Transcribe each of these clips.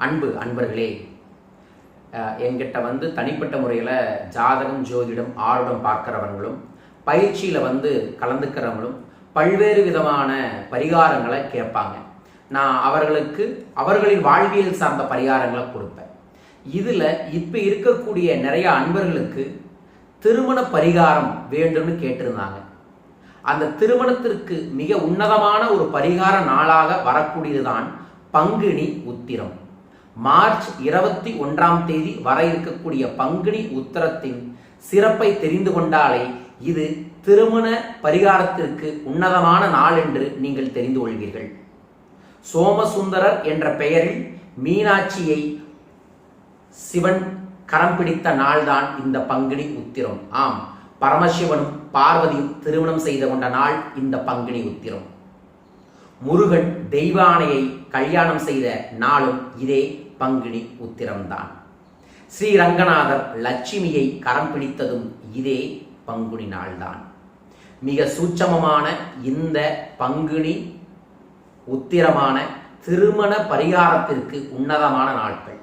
அன்பு அன்பர்களே என்கிட்ட வந்து தனிப்பட்ட முறையில் ஜாதகம் ஜோதிடம் ஆருடம் பார்க்குறவங்களும் பயிற்சியில் வந்து கலந்துக்கிறவங்களும் பல்வேறு விதமான பரிகாரங்களை கேட்பாங்க. நான் அவர்களுக்கு அவர்களின் வாழ்வியல் சார்ந்த பரிகாரங்களை கொடுப்பேன். இதில் இப்போ இருக்கக்கூடிய நிறைய அன்பர்களுக்கு திருமண பரிகாரம் வேண்டும்னு கேட்டிருந்தாங்க. அந்த திருமணத்திற்கு மிக உன்னதமான ஒரு பரிகார நாளாக வரக்கூடியதுதான் பங்குனி உத்திரம். மார்ச் இருபத்தி ஒன்றாம் தேதி வர இருக்கக்கூடிய பங்குனி உத்திரத்தின் சிறப்பை தெரிந்து கொண்டாலே இது திருமண பரிகாரத்திற்கு உன்னதமான நாள் என்று நீங்கள் தெரிந்து கொள்வீர்கள். சோமசுந்தரர் என்ற பெயரில் மீனாட்சியை சிவன் கரம் பிடித்த நாள்தான் இந்த பங்குனி உத்திரம். ஆம் பரமசிவனும் பார்வதியும் திருமணம் செய்து கொண்ட நாள் இந்த பங்குனி உத்திரம். முருகன் தெய்வானையை கல்யாணம் செய்த நாளும் இதே பங்குனி உத்திரம்தான். ஸ்ரீரங்கநாதர் லட்சுமியை கரம் பிடித்ததும் இதே பங்குனி நாள்தான். மிக சூட்சமமான இந்த பங்குனி உத்திரமான திருமண பரிகாரத்திற்கு உன்னதமான நாட்கள்.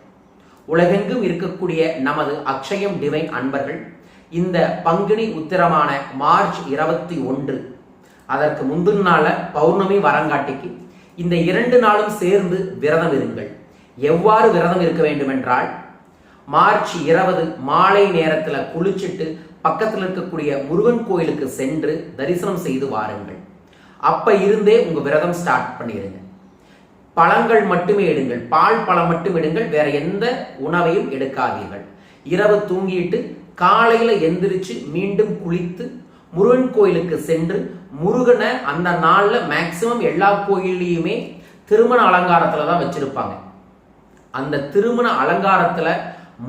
உலகெங்கும் இருக்கக்கூடிய நமது அக்ஷயம் டிவைன் அன்பர்கள் இந்த பங்குனி உத்திரமான மார்ச் இருபத்தி ஒன்று அதற்கு முந்தின நாள பௌர்ணமி வரங்காட்டிக்கு இந்த இரண்டு நாளும் சேர்ந்து விரதம் இருங்கள். எவ்வாறு விரதம் இருக்க வேண்டும் என்றால் மார்ச் இருபது மாலை நேரத்தில் குளிச்சுட்டு பக்கத்தில் இருக்கக்கூடிய முருகன் கோயிலுக்கு சென்று தரிசனம் செய்து வாருங்கள். அப்ப இருந்தே உங்க விரதம் ஸ்டார்ட் பண்ணிடுங்க. பழங்கள் மட்டுமே எடுங்கள். பால் பழம் மட்டும் எடுங்கள். வேற எந்த உணவையும் எடுக்காதீர்கள். இரவு தூங்கிட்டு காலையில எந்திரிச்சு மீண்டும் குளித்து முருகன் கோயிலுக்கு சென்று முருகனை அந்த நாளில் மேக்சிமம் எல்லா கோயில்லையுமே திருமண அலங்காரத்தில் தான் வச்சுருப்பாங்க. அந்த திருமண அலங்காரத்தில்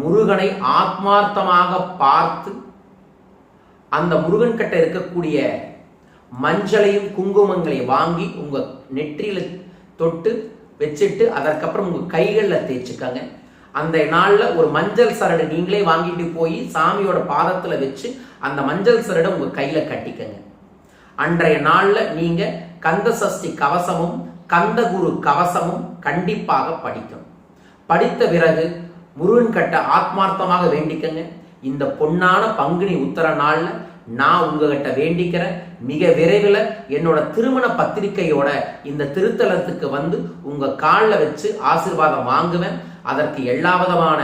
முருகனை ஆத்மார்த்தமாக பார்த்து அந்த முருகன் கிட்ட இருக்கக்கூடிய மஞ்சளையும் குங்குமங்களையும் வாங்கி உங்கள் நெற்றியில் தொட்டு வச்சுட்டு அதற்கப்புறம் உங்கள் கைகளில் தேய்ச்சிக்கங்க. அந்த நாளில் ஒரு மஞ்சள் சரடு நீங்களே வாங்கிட்டு போய் சாமியோட பாதத்தில் வச்சு அந்த மஞ்சள் சரடை உங்கள் கையில் கட்டிக்கங்க. அன்றைய நாளில் நீங்கள் கந்த சஷ்டி கவசமும் கந்தகுரு கவசமும் கண்டிப்பாக படிக்கணும். படித்த பிறகு முருகன் கட்ட ஆத்மார்த்தமாக வேண்டிக்கங்க. இந்த பொன்னான பங்குனி உத்தர நாளில் நான் உங்ககிட்ட வேண்டிக்கிறேன். மிக விரைவில் என்னோட திருமண பத்திரிக்கையோட இந்த திருத்தலத்துக்கு வந்து உங்கள் காலில் வச்சு ஆசீர்வாதம் வாங்குவேன். அதற்கு எல்லா விதமான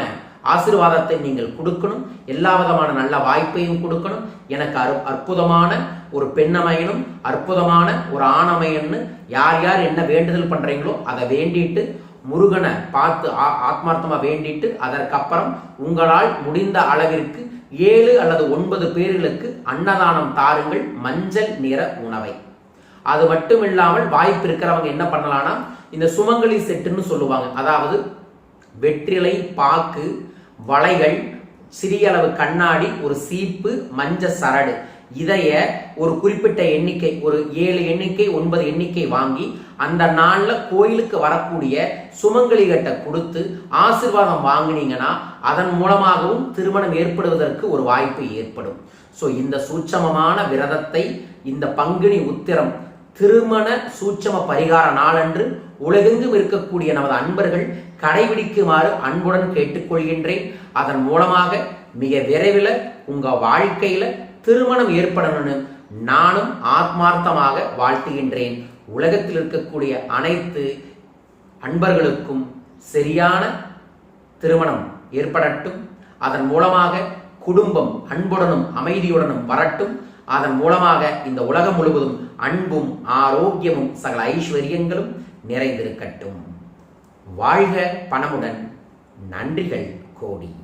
ஆசீர்வாதத்தை நீங்கள் கொடுக்கணும். எல்லா விதமான நல்ல வாய்ப்பையும் கொடுக்கணும். எனக்கு அற் அற்புதமான ஒரு பெண்ணமையனும் அற்புதமான ஒரு ஆணமையன்னு யார் யார் என்ன வேண்டுதல் பண்ணுறீங்களோ அதை வேண்டிட்டு முருகனை பார்த்து ஆ- ஆத்மார்த்தமாக வேண்டிட்டு அதற்கப்புறம் உங்களால் முடிந்த அளவிற்கு ஏழு அல்லது ஒன்பது பேர்களுக்கு அன்னதானம் தாருங்கள். மஞ்சள் நிற உணவை. அது மட்டும் இல்லாமல் வாய்ப்பு இருக்கிறவங்க என்ன பண்ணலாம்னா இந்த சுமங்கலி செட்டுன்னு சொல்லுவாங்க. அதாவது வெற்றிலை பாக்கு வளைகள் சிறிய அளவு கண்ணாடி ஒரு சீப்பு மஞ்ச சரடு. இதைய ஒரு குறிப்பிட்ட எண்ணிக்கை ஒரு ஏழு எண்ணிக்கை ஒன்பது எண்ணிக்கை வாங்கி அந்த நாளில் கோயிலுக்கு வரக்கூடிய சுமங்கலிகிட்ட கொடுத்து ஆசீர்வாதம் வாங்குனீங்கன்னா அதன் மூலமாகவும் திருமணம் ஏற்படுவதற்கு ஒரு வாய்ப்பு ஏற்படும். ஸோ இந்த சூட்சமமான விரதத்தை இந்த பங்குனி உத்திரம் திருமண சூட்சம பரிகார நாளன்று உலகெங்கும் இருக்கக்கூடிய நமது அன்பர்கள் கடைபிடிக்குமாறு அன்புடன் கேட்டுக்கொள்கின்றேன். அதன் மூலமாக மிக விரைவில் உங்க வாழ்க்கையில திருமணம் ஏற்படணும்னு நானும் ஆத்மார்த்தமாக வாழ்த்துகின்றேன். உலகத்தில் இருக்கக்கூடிய அனைத்து அன்பர்களுக்கும் சரியான திருமணம் ஏற்படட்டும். அதன் மூலமாக குடும்பம் அன்புடனும் அமைதியுடனும் வரட்டும். அதன் மூலமாக இந்த உலகம் முழுவதும் அன்பும் ஆரோக்கியமும் சகல ஐஸ்வர்யங்களும் நிறைந்திருக்கட்டும். வாழ்க பணமுடன் நன்றிகள் கோடி.